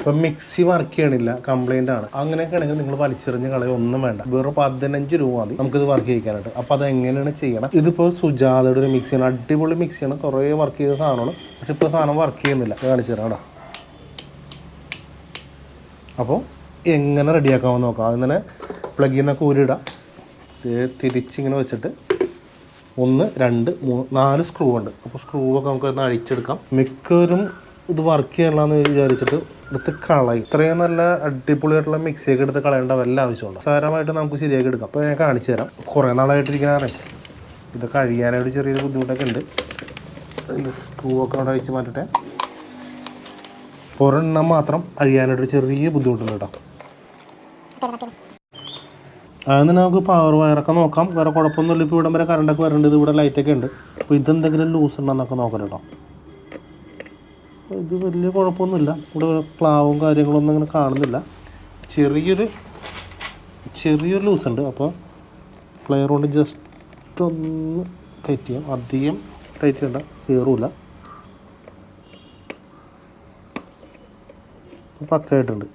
ഇപ്പം mixie work ചെയ്യണില്ല complaint ആണ്. അങ്ങനെയൊക്കെ ആണെങ്കിൽ നിങ്ങൾ വലിച്ചെറിഞ്ഞ് കളയോ ഒന്നും വേണ്ട. വെറും പതിനഞ്ച് രൂപ മതി നമുക്കിത് വർക്ക് ചെയ്യിക്കാനായിട്ട്. അപ്പോൾ അത് എങ്ങനെയാണ് ചെയ്യണം? ഇതിപ്പോൾ സുജാതയുടെ ഒരു മിക്സിയാണ് അടിപൊളി മിക്സിയാണ് കുറേ വർക്ക് ചെയ്ത സാധനമാണ്. പക്ഷെ ഇപ്പോൾ സാധനം വർക്ക് ചെയ്യുന്നില്ല. കാണിച്ചു തരാം കേട്ടോ. അപ്പോൾ എങ്ങനെ റെഡിയാക്കാമെന്ന് നോക്കാം. അങ്ങനെ പ്ലഗിൽ നിന്നൊക്കെ ഊരിടാം തിരിച്ചിങ്ങനെ വെച്ചിട്ട് ഒന്ന് രണ്ട് മൂന്ന് നാല് സ്ക്രൂ ഉണ്ട്. അപ്പോൾ സ്ക്രൂ ഒക്കെ നമുക്ക് അഴിച്ചെടുക്കാം. മിക്കവരും ഇത് വർക്ക് ചെയ്യണമെന്ന് വിചാരിച്ചിട്ട് എടുത്ത് കളയും ഇത്രയും നല്ല അടിപൊളിയായിട്ടുള്ള മിക്സിയൊക്കെ എടുത്ത് കളയേണ്ട വല്ല ആവശ്യമുണ്ട്? സാരമായിട്ട് നമുക്ക് ശരിയാക്കി എടുക്കാം. അപ്പോൾ ഞാൻ കാണിച്ചു തരാം. കുറേ നാളായിട്ടിരിക്കാറേ ഇത് കഴിയാനായിട്ട് ചെറിയൊരു ബുദ്ധിമുട്ടൊക്കെ ഉണ്ട്. അതിന്റെ സ്ക്രൂ ഒക്കെ അവിടെ അഴിച്ച് മാറ്റട്ടെ. ഒരെണ്ണം മാത്രം അഴിയാനായിട്ട് ചെറിയ ബുദ്ധിമുട്ടുണ്ട് കേട്ടോ. അതിന് നമുക്ക് പവർ വയറൊക്കെ നോക്കാം. വേറെ കുഴപ്പമൊന്നുമില്ല. ഇപ്പോൾ ഇവിടം വരെ കറണ്ടൊക്കെ വരേണ്ടത് ഇവിടെ ലൈറ്റൊക്കെ ഉണ്ട്. അപ്പോൾ ഇതെന്തെങ്കിലും ലൂസ് ഉണ്ടോ എന്നൊക്കെ നോക്കാം കേട്ടോ. ഇത് വലിയ കുഴപ്പമൊന്നുമില്ല. ഇവിടെ പ്ലാവും കാര്യങ്ങളൊന്നും അങ്ങനെ കാണുന്നില്ല. ചെറിയൊരു ചെറിയൊരു ലൂസ് ഉണ്ട്. അപ്പോൾ പ്ലെയർ കൊണ്ട് ജസ്റ്റ് ഒന്ന് ടൈറ്റ് ചെയ്യാം. അധികം ടൈറ്റ് ചെയ്യണ്ട. കയറൂല പക്കായിട്ടുണ്ട്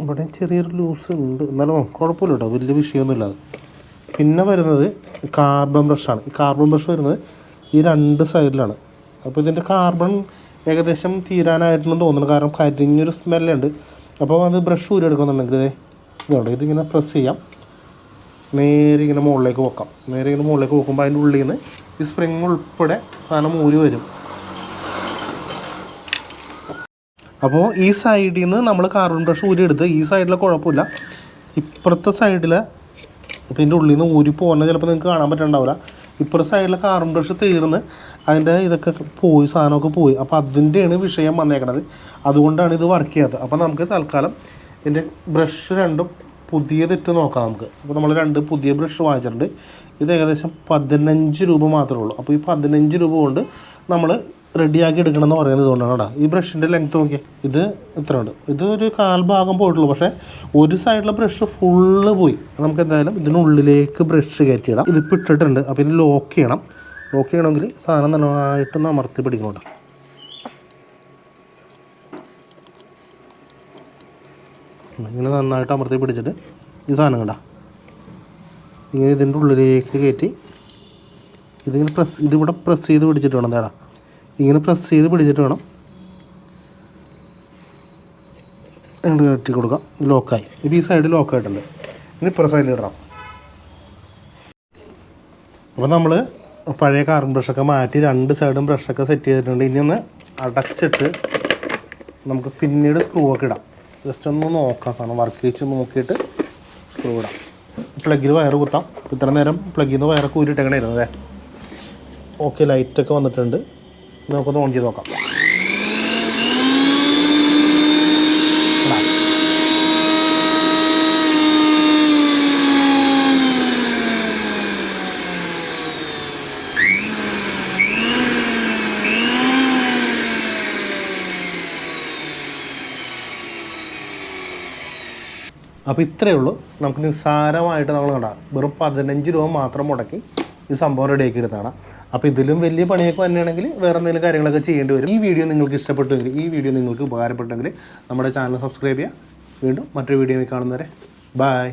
ഇവിടെ ചെറിയൊരു ലൂസ് ഉണ്ട്. എന്നാലും കുഴപ്പമില്ല കേട്ടോ. വലിയ വിഷയമൊന്നുമില്ലാതെ പിന്നെ വരുന്നത് കാർബൺ ബ്രഷാണ് ഈ കാർബൺ ബ്രഷ് വരുന്നത് ഈ രണ്ട് സൈഡിലാണ്. അപ്പോൾ ഇതിന്റെ കാർബൺ ഏകദേശം തീരാനായിട്ടുണ്ടെന്ന് തോന്നുന്നു. കാരണം കരിഞ്ഞൊരു സ്മെല്ലുണ്ട് അപ്പോൾ അത് ബ്രഷ് ഊരി എടുക്കുന്നുണ്ടെങ്കിൽ ഇതേ ഇതുണ്ട്. ഇതിങ്ങനെ പ്രസ് ചെയ്യാം. നേരെ ഇങ്ങനെ മുകളിലേക്ക് വെക്കാം. നേരെ ഇങ്ങനെ മുകളിലേക്ക് വെക്കുമ്പോൾ അതിന്റെ ഉള്ളിൽ നിന്ന് ഈ സ്പ്രിങ് ഉൾപ്പെടെ സാധനം ഊരി വരും. അപ്പോൾ ഈ സൈഡിൽ നിന്ന് നമ്മൾ കാർബൺ ബ്രഷ് ഊരി എടുത്ത് ഈ സൈഡിലെ കുഴപ്പമില്ല. ഇപ്പുറത്തെ സൈഡിൽ ഇപ്പം ഇതിന്റെ ഉള്ളിൽ നിന്ന് ഊരി പോകുന്നത് ചിലപ്പോൾ നിങ്ങൾക്ക് കാണാൻ പറ്റുന്നുണ്ടാവില്ല ഇപ്പുറത്തെ സൈഡിലെ കാർബൺ ബ്രഷ് തീർന്ന് അതിന്റെ ഇതൊക്കെ പോയി സാധനമൊക്കെ പോയി. അപ്പോൾ അതിന്റെയാണ് വിഷയം വന്നേക്കണത്. അതുകൊണ്ടാണ് ഇത് വർക്ക് ചെയ്യാത്തത്. അപ്പോൾ നമുക്ക് തൽക്കാലം ഇതിന്റെ ബ്രഷ് രണ്ടും പുതിയതിട്ട് നോക്കാം നമുക്ക്. അപ്പോൾ നമ്മൾ രണ്ട് പുതിയ ബ്രഷ് വാങ്ങിച്ചിട്ടുണ്ട്. ഇത് ഏകദേശം പതിനഞ്ച് രൂപ മാത്രമേ ഉള്ളൂ. അപ്പോൾ ഈ പതിനഞ്ച് രൂപ കൊണ്ട് നമ്മൾ റെഡിയാക്കി എടുക്കണം എന്ന് പറയുന്നത് കൊണ്ടാണ് കേട്ടോ. ഈ ബ്രഷിന്റെ ലെങ്ത് നോക്കിയാൽ ഇത് ഇത്ര ഉണ്ട് ഇത് ഒരു കാൽ ഭാഗം പോയിട്ടുള്ളൂ. പക്ഷേ ഒരു സൈഡിലെ ബ്രഷ് ഫുള്ള് പോയി. നമുക്ക് എന്തായാലും ഇതിനുള്ളിലേക്ക് ബ്രഷ് കയറ്റിയിടാം. ഇത് ഇട്ടിട്ടുണ്ട്. അപ്പോൾ ഇനി ലോക്ക് ചെയ്യണം. ലോക്ക് ചെയ്യണമെങ്കിൽ സാധനം നന്നായിട്ടൊന്ന് അമർത്തി പിടിക്കണം കേട്ടോ. ഇങ്ങനെ നന്നായിട്ട് അമർത്തി പിടിച്ചിട്ട് ഈ സാധനം കണ്ട. ഇങ്ങനെ ഇതിന്റെ ഉള്ളിലേക്ക് കയറ്റി ഇതിങ്ങനെ പ്രസ് ഇതിവിടെ പ്രസ് ചെയ്ത് പിടിച്ചിട്ട് വേണം തേടാ ഇങ്ങനെ പ്രസ് ചെയ്ത് പിടിച്ചിട്ട് വേണം. അങ്ങോട്ട് കെട്ടി കൊടുക്കാം. ലോക്കായി ഇപ്പോൾ ഈ സൈഡ് ലോക്കായിട്ടുണ്ട് ഇനി ഇപ്പുറ സൈഡിൽ ഇടണം. അപ്പോൾ നമ്മൾ പഴയ കാർബൺ ബ്രഷൊക്കെ മാറ്റി രണ്ട് സൈഡും ബ്രഷൊക്കെ സെറ്റ് ചെയ്തിട്ടുണ്ട്. ഇനി ഒന്ന് അടച്ചിട്ട് നമുക്ക് പിന്നീട് സ്ക്രൂ ഒക്കെ ഇടാം. ജസ്റ്റ് ഒന്ന് നോക്കാം. കാരണം വർക്ക് ചെയ്ച്ച് നോക്കിയിട്ട് സ്ക്രൂ ഇടാം. പ്ലഗിൽ വയർ കുത്താം. ഇത്ര നേരം പ്ലഗിൽ നിന്ന് വയറൊക്കെ ഊരിട്ടേക്കണേ അല്ലേ ഓക്കെ ലൈറ്റൊക്കെ വന്നിട്ടുണ്ട്. നമുക്കൊന്ന് ഓൺ ചെയ്ത് നോക്കാം. അപ്പോൾ ഇത്രയേ ഉള്ളൂ. നമുക്ക് നിസ്സാരമായിട്ട് നമ്മൾ കണ്ടാൽ വെറും പതിനഞ്ച് രൂപ മാത്രം മുടക്കി ഈ സംഭവം റെഡിയാക്കി എടുത്താണ് അപ്പോൾ ഇതിലും വലിയ പണിയൊക്കെ തന്നെയാണെങ്കിൽ വേറെ എന്തെങ്കിലും കാര്യങ്ങളൊക്കെ ചെയ്യേണ്ടി വരും. ഈ വീഡിയോ നിങ്ങൾക്ക് ഇഷ്ടപ്പെട്ടെങ്കിൽ ഈ വീഡിയോ നിങ്ങൾക്ക് ഉപകാരപ്പെട്ടെങ്കിൽ നമ്മുടെ ചാനൽ സബ്സ്ക്രൈബ് ചെയ്യുക. വീണ്ടും മറ്റൊരു വീഡിയോ കാണുന്നവരെ ബായ്